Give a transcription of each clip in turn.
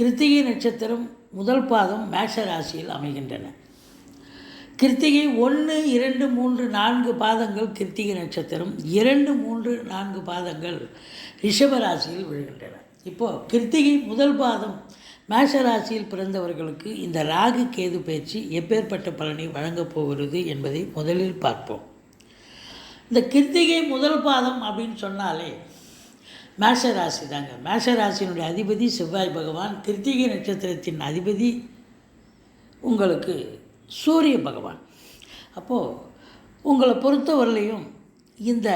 கிருத்திகை நட்சத்திரம் முதல் பாதம் மேஷ ராசியில் அமைகின்றன. கிருத்திகை ஒன்று இரண்டு மூன்று நான்கு பாதங்கள் கிருத்திகை நட்சத்திரம் இரண்டு மூன்று நான்கு பாதங்கள் ரிஷப ராசியில் விழுகின்றன. இப்போது கிருத்திகை முதல் பாதம் மேஷ ராசியில் பிறந்தவர்களுக்கு இந்த ராகு கேது பயிற்சி எப்பேற்பட்ட பலனை வழங்கப் போகிறது என்பதை முதலில் பார்ப்போம். இந்த கிருத்திகை முதல் பாதம் அப்படின்னு சொன்னாலே மேஷ ராசி தாங்க. மேஷ ராசியினுடைய அதிபதி செவ்வாய் பகவான். கிருத்திகை நட்சத்திரத்தின் அதிபதி உங்களுக்கு சூரிய பகவான். அப்போது உங்களை பொறுத்தவரையிலையும் இந்த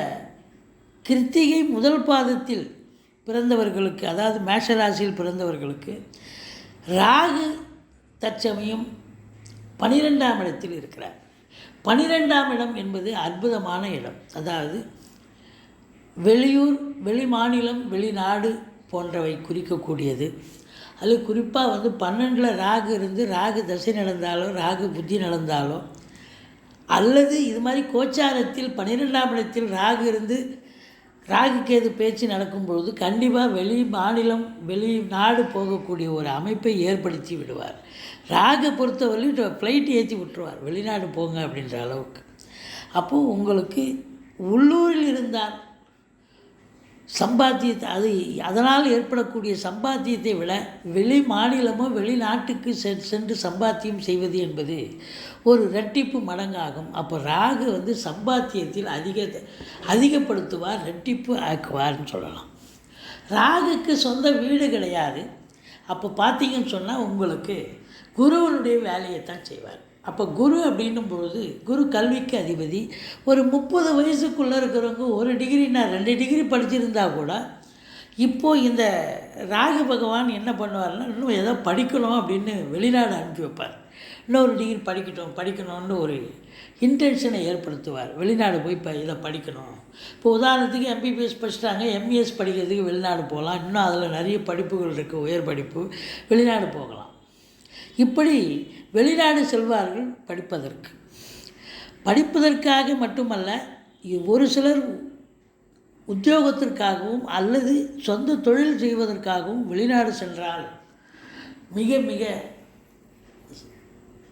கிருத்திகை முதல் பாதத்தில் பிறந்தவர்களுக்கு அதாவது மேஷ ராசியில் பிறந்தவர்களுக்கு ராகு தற்சமயம் பனிரெண்டாம் இடத்தில் இருக்கிறார். பனிரெண்டாம் இடம் என்பது அற்புதமான இடம். அதாவது வெளியூர் வெளி மாநிலம் வெளிநாடு போன்றவை குறிக்கக்கூடியது. அது குறிப்பாக வந்து பன்னெண்டில் ராகு இருந்து ராகு தசை நடந்தாலோ ராகு புத்தி நடந்தாலோ அல்லது இது மாதிரி கோச்சாரத்தில் பன்னிரெண்டாம் இடத்தில் ராகு இருந்து ராகு கேது பேச்சு நடக்கும் பொழுது கண்டிப்பாக வெளி மாநிலம் வெளி நாடு போகக்கூடிய ஒரு அமைப்பை ஏற்படுத்தி விடுவார். ராகு பொறுத்தவரையிலும் ஃப்ளைட் ஏற்றி விட்டுருவார். வெளிநாடு போங்க அப்படின்ற அளவுக்கு. அப்போது உங்களுக்கு உள்ளூரில் இருந்தால் சம்பாத்தியத்தை அது அதனால் ஏற்படக்கூடிய சம்பாத்தியத்தை விட வெளி மாநிலமோ வெளிநாட்டுக்கு சென்று சம்பாத்தியம் செய்வது என்பது ஒரு ரெட்டிப்பு மடங்காகும். அப்போ ராகு வந்து சம்பாத்தியத்தில் அதிக அதிகப்படுத்துவார் ரெட்டிப்பு ஆக்குவார்னு சொல்லலாம். ராகுக்கு சொந்த வீடு கிடையாது. அப்போ பார்த்தீங்கன்னு சொன்னால் உங்களுக்கு குருவனுடைய வேலையை தான் செய்வார். அப்போ குரு அப்படின்னும் பொழுது குரு கல்விக்கு அதிபதி. ஒரு முப்பது வயசுக்குள்ளே இருக்கிறவங்க ஒரு டிகிரினா ரெண்டு டிகிரி படிச்சிருந்தா கூட இப்போது இந்த ராகு பகவான் என்ன பண்ணுவார்னா இன்னும் ஏதோ படிக்கணும் அப்படின்னு வெளிநாடு அனுப்பி வைப்பார். இன்னொரு டிகிரி படிக்கட்டும் படிக்கணும்னு ஒரு இன்டென்ஷனை ஏற்படுத்துவார். வெளிநாடு போய் இப்போ இதை படிக்கணும். இப்போ உதாரணத்துக்கு எம்பிபிஎஸ் படிச்சிட்டாங்க எம்இஎஸ் படிக்கிறதுக்கு வெளிநாடு போகலாம். இன்னும் அதில் நிறைய படிப்புகள் இருக்குது உயர் படிப்பு. வெளிநாடு போகலாம். இப்படி வெளிநாடு செல்வார்கள் படிப்பதற்கு. படிப்பதற்காக மட்டுமல்ல ஒரு சிலர் உத்தியோகத்திற்காகவும் அல்லது சொந்த தொழில் செய்வதற்காகவும் வெளிநாடு சென்றால் மிக மிக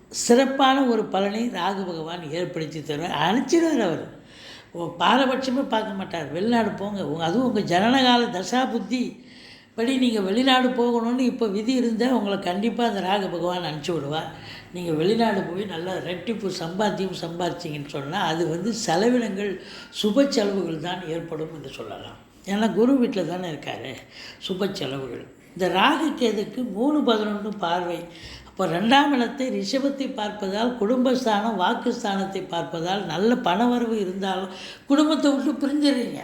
சிறப்பான ஒரு பலனை ராகு பகவான் ஏற்படுத்தி தருவார். அனுப்பிச்சிடுவார் அவர். பாரபட்சமே பார்க்க மாட்டார். வெளிநாடு போங்க. உங்கள் அதுவும் உங்கள் ஜனனகால தசா புத்தி படி நீங்கள் வெளிநாடு போகணும்னு இப்போ விதி இருந்தால் உங்களை கண்டிப்பாக அந்த ராக பகவான் அனுப்பிச்சி விடுவார். நீங்கள் வெளிநாடு போய் நல்லா ரெட்டிப்பு சம்பாத்தியம் சம்பாதிச்சிங்கன்னு சொன்னால் அது வந்து செலவினங்கள் சுப செலவுகள் தான் ஏற்படும் என்று சொல்லலாம். ஏன்னா குரு வீட்டில் தானே இருக்கார். சுப செலவுகள். இந்த ராகு கேதுக்கு மூணு பதினொன்று பார்வை. அப்போ ரெண்டாம் இடத்தை ரிஷபத்தை பார்ப்பதால் குடும்பஸ்தானம் வாக்குஸ்தானத்தை பார்ப்பதால் நல்ல பணவரவு இருந்தாலும் குடும்பத்தை விட்டு பிரிஞ்சிடுறீங்க.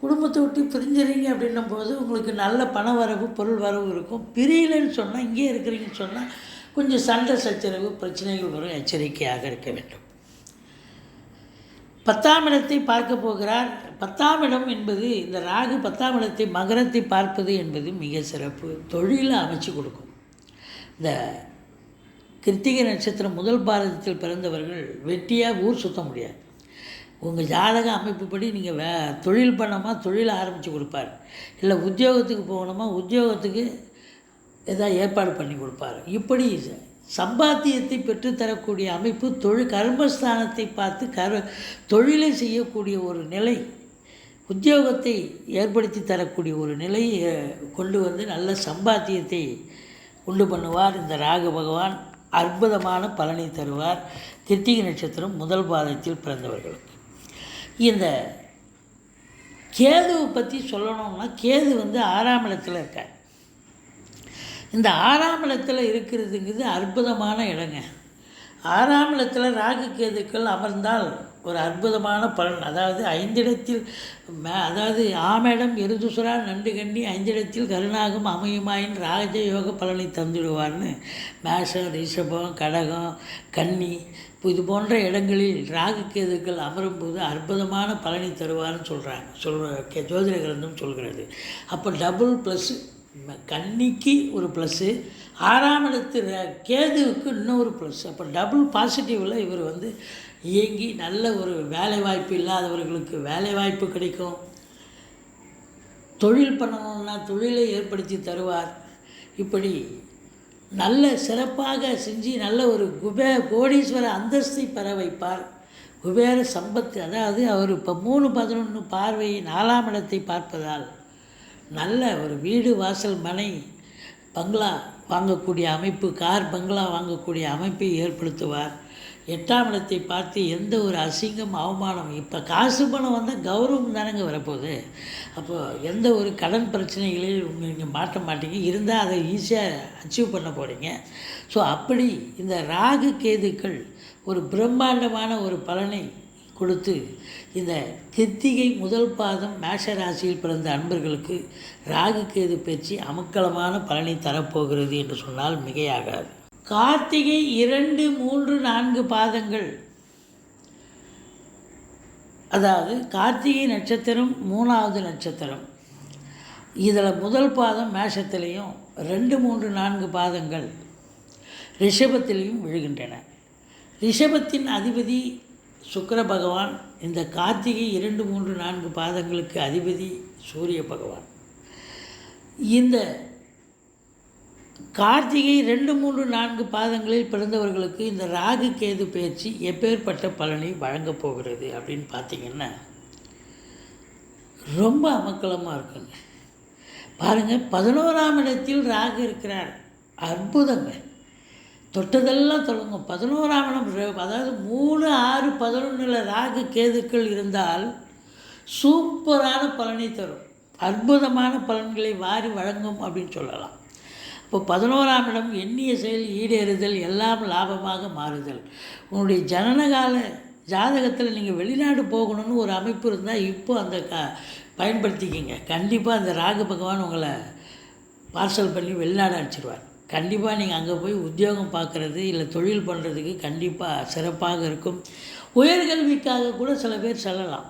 குடும்பத்தை விட்டு பிரிஞ்சுறீங்க அப்படின்னும் போது உங்களுக்கு நல்ல பண வரவு பொருள் வரவு இருக்கும். பிரியலைன்னு சொன்னால் இங்கே இருக்கிறீங்கன்னு சொன்னால் கொஞ்சம் சண்டை சச்சரவு பிரச்சனைகள் வரும் எச்சரிக்கையாக இருக்க வேண்டும். பத்தாம் இடத்தை பார்க்க போகிறார். பத்தாம் இடம் என்பது இந்த ராகு பத்தாம் இடத்தை மகரத்தை பார்ப்பது என்பது மிக சிறப்பு. தொழிலை அமைச்சு கொடுக்கும். இந்த கிருத்திகை நட்சத்திரம் முதல் பாரதத்தில் பிறந்தவர்கள் வெட்டியாக ஊர் சுத்த முடியாது. உங்கள் ஜாதக அமைப்புப்படி நீங்கள் வே தொழில் பண்ணாமல் தொழில் ஆரம்பித்து கொடுப்பார். இல்லை உத்தியோகத்துக்கு போகணுமா உத்தியோகத்துக்கு எதாவது ஏற்பாடு பண்ணி கொடுப்பார். இப்படி சம்பாத்தியத்தை பெற்றுத்தரக்கூடிய அமைப்பு தொழில் கர்மஸ்தானத்தை பார்த்து கர் தொழிலை செய்யக்கூடிய ஒரு நிலை உத்தியோகத்தை ஏற்படுத்தி தரக்கூடிய ஒரு நிலையை கொண்டு வந்து நல்ல சம்பாத்தியத்தை உண்டு பண்ணுவார். இந்த ராகு பகவான் அற்புதமான பலனை தருவார். கிருத்திகை நட்சத்திரம் முதல் பாதத்தில் பிறந்தவர்களுக்கு. இந்த கேதுவை பற்றி சொல்லணும்னா கேது வந்து ஆறாம் இடத்துல இந்த ஆறாம் இடத்துல இருக்கிறதுங்கிறது அற்புதமான இடங்க. ஆறாம் இடத்துல ராகு கேதுக்கள் அமர்ந்தால் ஒரு அற்புதமான பலன். அதாவது ஐந்திடத்தில் அதாவது ஆமேடம் எருதுசுரா நண்டு கண்ணி ஐந்திடத்தில் கருணாகும் அமையுமாயின் ராஜயோக பலனை தந்துடுவார்னு. மேஷம் ரிஷபம் கடகம் கன்னி இது போன்ற இடங்களில் ராகு கேதுக்கள் அமரும்போது அற்புதமான பலனை தருவார்னு சொல்கிறாங்க சொல்கிற ஜோதிட கிரந்தம் சொல்கிறது. அப்போ டபுள் ப்ளஸ்ஸு கன்னிக்கு ஒரு ப்ளஸ்ஸு ஆறாம் இடத்து கேதுவுக்கு இன்னொரு ப்ளஸ் அப்போ டபுள் பாசிட்டிவில் இவர் வந்து இயங்கி நல்ல ஒரு வேலை வாய்ப்பு இல்லாதவர்களுக்கு வேலை வாய்ப்பு கிடைக்கும். தொழில் பண்ணணும்னா தொழிலை ஏற்படுத்தி தருவார். இப்படி நல்ல சிறப்பாக செஞ்சு நல்ல ஒரு குபே கோடீஸ்வர அந்தஸ்தை பெற வைப்பார். குபேர சம்பத்து அதாவது அவர் இப்போ மூணு பதினொன்று பார்வை நாலாம் இடத்தை பார்ப்பதால் நல்ல ஒரு வீடு வாசல் மனை பங்களா வாங்கக்கூடிய அமைப்பு கார் பங்களா வாங்கக்கூடிய அமைப்பை ஏற்படுத்துவார். எட்டாம் இடத்தை பார்த்து எந்த ஒரு அசிங்கம் அவமானம் இப்போ காசு பணம் வந்தால் கௌரவம் தானேங்க வரப்போகுது. அப்போது எந்த ஒரு கடன் பிரச்சனைகளில் நீங்கள் மாட்ட மாட்டீங்க. இருந்தால் அதை ஈஸியாக அச்சீவ் பண்ண போகிறீங்க ஸோ அப்படி இந்த ராகு கேதுக்கள் ஒரு பிரம்மாண்டமான ஒரு பலனை கொடுத்து இந்த கிருத்திகை முதல் பாதம் மேஷ ராசியில் பிறந்த அன்பர்களுக்கு ராகு கேது பேச்சு அமக்கலமான பலனை தரப்போகிறது என்று சொன்னால் மிகையாகாது. கார்த்திகை இரண்டு மூன்று நான்கு பாதங்கள். அதாவது கார்த்திகை நட்சத்திரம் மூணாவது நட்சத்திரம். இதில் முதல் பாதம் மேஷத்திலையும் ரெண்டு மூன்று நான்கு பாதங்கள் ரிஷபத்திலையும் விழுகின்றன. ரிஷபத்தின் அதிபதி சுக்கர பகவான் இந்த கார்த்திகை இரண்டு மூன்று நான்கு பாதங்களுக்கு அதிபதி சூரிய பகவான். இந்த கார்த்திகை ரெண்டு மூன்று நான்கு பாதங்களில் பிறந்தவர்களுக்கு இந்த ராகு கேது பயிற்சி எப்பேற்பட்ட பலனை வழங்கப் போகிறது அப்படின்னு பார்த்தீங்கன்னா ரொம்ப அமக்கலமாக இருக்குங்க. பாருங்கள் பதினோராம் இடத்தில் ராகு இருக்கிறார். அற்புதங்க. தொட்டதெல்லாம் தொடங்கும். பதினோராம் இடம் அதாவது மூணு ஆறு பதினொன்றில் ராகு கேதுக்கள் இருந்தால் சூப்பரான பலனை தரும். அற்புதமான பலன்களை வாரி வழங்கும் அப்படின்னு சொல்லலாம். இப்போ பதினோராம் இடம் எண்ணிய செயல் ஈடேறுதல் எல்லாம் லாபமாக மாறுதல். உன்னுடைய ஜனனகால ஜாதகத்தில் நீங்கள் வெளிநாடு போகணும்னு ஒரு அமைப்பு இருந்தால் இப்போ அந்த க பயன்படுத்திக்கிங்க. கண்டிப்பாக அந்த ராகு பகவான் உங்களை பார்சல் பண்ணி வெளிநாடு அனுப்பிச்சிடுவார் கண்டிப்பாக நீங்கள் அங்கே போய் உத்தியோகம் பார்க்குறது இல்லை தொழில் பண்ணுறதுக்கு கண்டிப்பாக சிறப்பாக இருக்கும். உயர்கல்விக்காக கூட சில பேர் செல்லலாம்.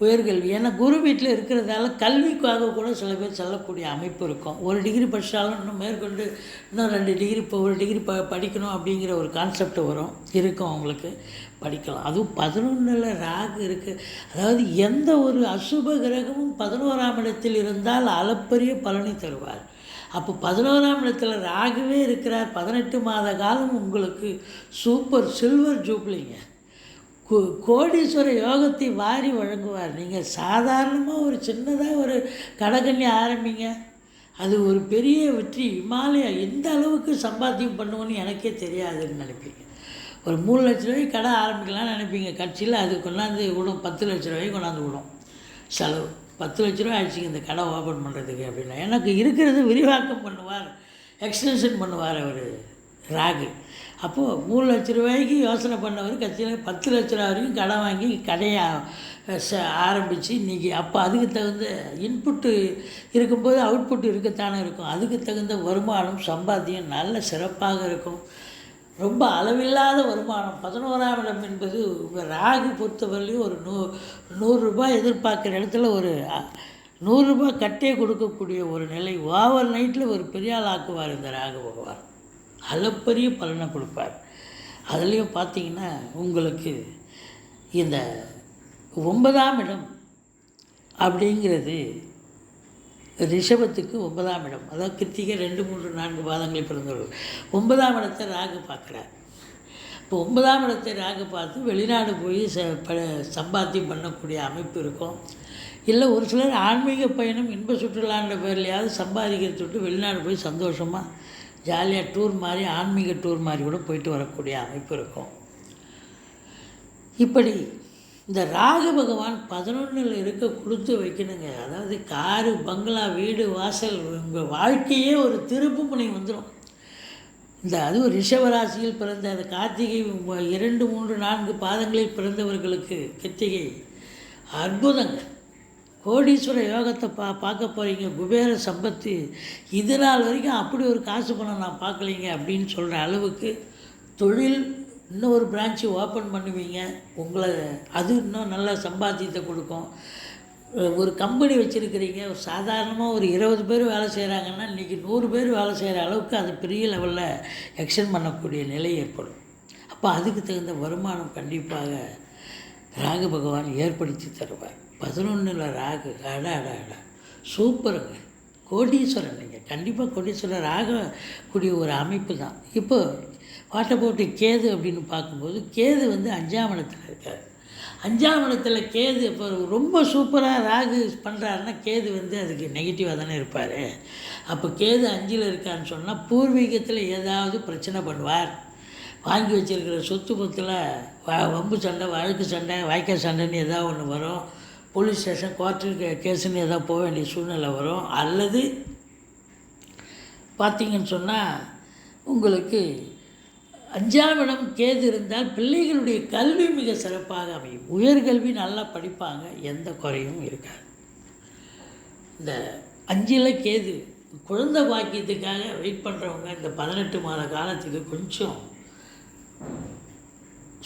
உயர்கல்வி. ஏன்னா குரு வீட்டில் இருக்கிறதால கல்விக்காக கூட சில பேர் செல்லக்கூடிய அமைப்பு இருக்கும். ஒரு டிகிரி படித்தாலும் இன்னும் மேற்கொண்டு இன்னும் ரெண்டு டிகிரி இப்போ ஒரு டிகிரி ப படிக்கணும் அப்படிங்கிற ஒரு கான்செப்ட் வரும். இருக்கும் அவங்களுக்கு. படிக்கலாம். அதுவும் பதினொன்றில் ராகு இருக்குது அதாவது எந்த ஒரு அசுப கிரகமும் பதினோராம் இடத்தில் இருந்தால் அளப்பரிய பலனை தருவார். அப்போ பதினோராம் இடத்துல ராகுவே இருக்கிறார். பதினெட்டு மாத காலம் உங்களுக்கு சூப்பர் சில்வர் ஜூப்ளிங்க கோடீஸ்வர யோகத்தை வாரி வழங்குவார். நீங்கள் சாதாரணமாக ஒரு சின்னதாக ஒரு கடைக்கண்ணி ஆரம்பிங்க. அது ஒரு பெரிய வெற்றி. இமாலயா எந்த அளவுக்கு சம்பாத்தியம் பண்ணுவோன்னு எனக்கே தெரியாதுன்னு நினைப்பீங்க. ஒரு மூணு லட்ச ரூபாய்க்கு கடை ஆரம்பிக்கலாம்னு நினைப்பீங்க. கட்சியில் அது கொண்டாந்து விடும். பத்து லட்ச ரூபாய்க்கு கொண்டாந்து விடும். செலவு. பத்து லட்ச ரூபாய் ஆயிடுச்சுங்க இந்த கடை ஓப்பன் பண்ணுறதுக்கு அப்படின்னா. எனக்கு இருக்கிறது விரிவாக்கம் பண்ணுவார். எக்ஸ்டென்ஷன் பண்ணுவார் அவர். ராகு. அப்போது மூணு லட்ச ரூபாய்க்கு யோசனை பண்ணவர் கட்சியில் பத்து லட்ச ரூபா வரைக்கும் கடன் வாங்கி கடையை ச ஆரம்பித்து இன்றைக்கி அப்போ அதுக்கு தகுந்த இன்புட்டு இருக்கும்போது அவுட்புட் இருக்கத்தானே இருக்கும். அதுக்கு தகுந்த வருமானம் சம்பாத்தியம் நல்ல சிறப்பாக இருக்கும். ரொம்ப அளவில்லாத வருமானம். பதினோராம் இடம் என்பது ராகு பொறுத்தவரையிலையும் ஒரு நூ நூறுரூபா எதிர்பார்க்குற இடத்துல ஒரு நூறுரூபா கட்டே கொடுக்கக்கூடிய ஒரு நிலை. ஓவர் நைட்டில் ஒரு பெரிய ஆள் ஆக்குவார் இந்த ராகு பகவான். அளப்பரிய பலனை கொடுப்பார். அதுலேயும் பார்த்தீங்கன்னா உங்களுக்கு இந்த ஒன்பதாம் இடம் அப்படிங்கிறது ரிஷபத்துக்கு ஒன்பதாம் இடம். அதாவது கிருத்திகை ரெண்டு மூன்று நான்கு பாதங்களை பிறந்தவர்கள். ஒன்பதாம் இடத்தை ராகு பார்க்குறார். இப்போ ஒன்பதாம் இடத்தை ராகு பார்த்து வெளிநாடு போய் ச ப சம்பாத்தியம் பண்ணக்கூடிய அமைப்பு இருக்கும். இல்லை ஒரு சிலர் ஆன்மீக பயணம் இன்ப சுற்றுலான்ற பேர்லையாவது சம்பாதிக்கிறத விட்டு வெளிநாடு போய் சந்தோஷமாக ஜாலியாக டூர் மாதிரி ஆன்மீக டூர் மாதிரி கூட போயிட்டு வரக்கூடிய அமைப்பு இருக்கும். இப்படி இந்த ராகு பகவான் பதினொன்றில் இருக்க கொடுத்து வைக்கணுங்க. அதாவது காரு பங்களா வீடு வாசல் உங்கள் வாழ்க்கையே ஒரு திருப்பு முனை வந்துடும் இந்த அதுவும் ரிஷபராசியில் பிறந்த அந்த கார்த்திகை இரண்டு மூன்று நான்கு பாதங்களில் பிறந்தவர்களுக்கு கித்திகை அற்புதங்கள் கோடீஸ்வர யோகத்தை பா பார்க்க போகிறீங்க குபேர சம்பத்து. இது நாள் வரைக்கும் அப்படி ஒரு காசு பணம் நான் பார்க்கலைங்க அப்படின்னு சொல்கிற அளவுக்கு தொழில் இன்னும் ஒரு பிரான்ச்சு ஓப்பன் பண்ணுவீங்க. உங்களை அது இன்னும் நல்ல சம்பாத்தியத்தை கொடுக்கும். ஒரு கம்பெனி வச்சுருக்கிறீங்க ஒரு சாதாரணமாக ஒரு இருபது பேர் வேலை செய்கிறாங்கன்னா இன்றைக்கி நூறு பேர் வேலை செய்கிற அளவுக்கு அது பெரிய லெவலில் எக்ஸ்டெண்ட் பண்ணக்கூடிய நிலை ஏற்படும். அப்போ அதுக்கு தகுந்த வருமானம் கண்டிப்பாக ராகு பகவான் ஏற்படுத்தி தருவார். பதினொன்றில் ராகு அட அட அட. சூப்பருங்க. கோடீஸ்வரன் நீங்கள் கண்டிப்பாக கோடீஸ்வரர் ஆகக்கூடிய ஒரு அமைப்பு தான். இப்போ வாட்டை போட்டு கேது அப்படின்னு பார்க்கும்போது கேது வந்து அஞ்சாம் இடத்துல இருக்கார். அஞ்சாம் இடத்துல கேது இப்போ ரொம்ப சூப்பராக ராகு பண்ணுறாருன்னா கேது வந்து அதுக்கு நெகட்டிவாக தானே இருப்பார். அப்போ கேது அஞ்சில் இருக்கான்னு சொன்னால் பூர்வீகத்தில் ஏதாவது பிரச்சனை பண்ணுவார். வாங்கி வச்சிருக்கிற சொத்து பத்தில் வ வம்பு சண்டை வழக்கு சண்டை வாய்க்கால் சண்டைன்னு ஏதாவது ஒன்று வரும். போலீஸ் ஸ்டேஷன் கோர்ட்டு கேஸுன்னு எதாவது போக வேண்டிய சூழ்நிலை வரும். அல்லது பார்த்தீங்கன்னு சொன்னால் உங்களுக்கு அஞ்சாம் இடம் கேது இருந்தால் பிள்ளைகளுடைய கல்வி மிக சிறப்பாக அமையும். உயர்கல்வி நல்லா படிப்பாங்க எந்த குறையும் இருக்காது. இந்த அஞ்சில் கேது குழந்தை பாக்கியத்துக்காக வெயிட் பண்ணுறவங்க இந்த பதினெட்டு மாத காலத்துக்கு கொஞ்சம்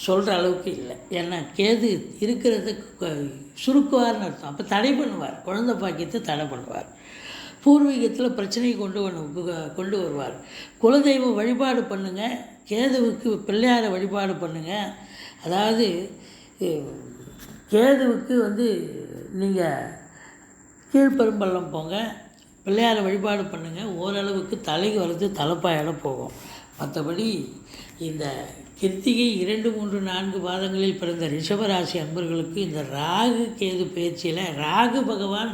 சொல்கிற அளவுக்கு இல்லை. ஏன்னா கேது இருக்கிறதுக்கு சுருக்குவார்னு அர்த்தம். அப்போ தடை பண்ணுவார். குழந்தை பாக்கியத்தை தடை பண்ணுவார். பூர்வீகத்தில் பிரச்சனையை கொண்டு வந்து கொண்டு வருவார். குலதெய்வ வழிபாடு பண்ணுங்கள் கேதுவுக்கு பிள்ளையாரை வழிபாடு பண்ணுங்கள் அதாவது கேதுவுக்கு வந்து நீங்கள் கீழ்பெரும்பள்ளம் போங்க. பிள்ளையாரை வழிபாடு பண்ணுங்கள் ஓரளவுக்கு தலைக்கு வளர்த்து தலைப்பாயோட போகும். மற்றபடி இந்த கிருத்திகை இரண்டு மூன்று நான்கு பாதங்களில் பிறந்த ரிஷபராசி அன்பர்களுக்கு இந்த ராகு கேது பயிற்சியில் ராகு பகவான்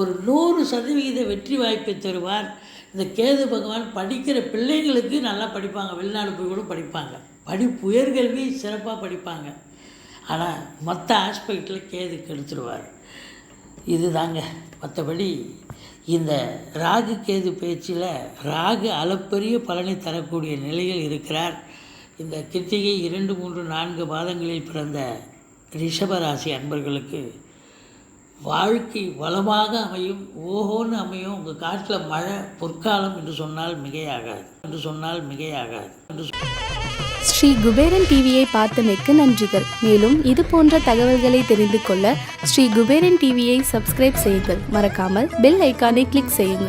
ஒரு நூறு சதவிகித வெற்றி வாய்ப்பை தருவார். இந்த கேது பகவான் படிக்கிற பிள்ளைங்களுக்கு நல்லா படிப்பாங்க. வெளிநாடு போய் கூட படிப்பாங்க. படிப்பு உயர்கல்வி சிறப்பாக படிப்பாங்க. ஆனால் மற்ற ஆஸ்பெக்டில் கேது கெடுத்துருவார் இதுதாங்க. மற்றபடி இந்த ராகு கேது பேச்சில் ராகு அளப்பரிய பலனை தரக்கூடிய நிலையில் இருக்கிறார். இந்த கிருத்திகை இரண்டு மூன்று நான்கு மாதங்களில் பிறந்த ரிஷபராசி அன்பர்களுக்கு வாழ்க்கை வளமாக அமையும் ஓஹோன்னு அமையும். உங்கள் காட்டில் மழை பொற்காலம் என்று சொன்னால் மிகையாகாது என்று சொன்னால் மிகையாகாது என்று ஸ்ரீ குபேரன் டிவியை பார்த்தமைக்கு நன்றிகள். மேலும் இது போன்ற தகவல்களை தெரிந்து கொள்ள ஸ்ரீ குபேரன் டிவியை சப்ஸ்கிரைப் செய்யுங்கள். மறக்காமல் பெல் ஐக்கானை கிளிக் செய்யுங்கள்.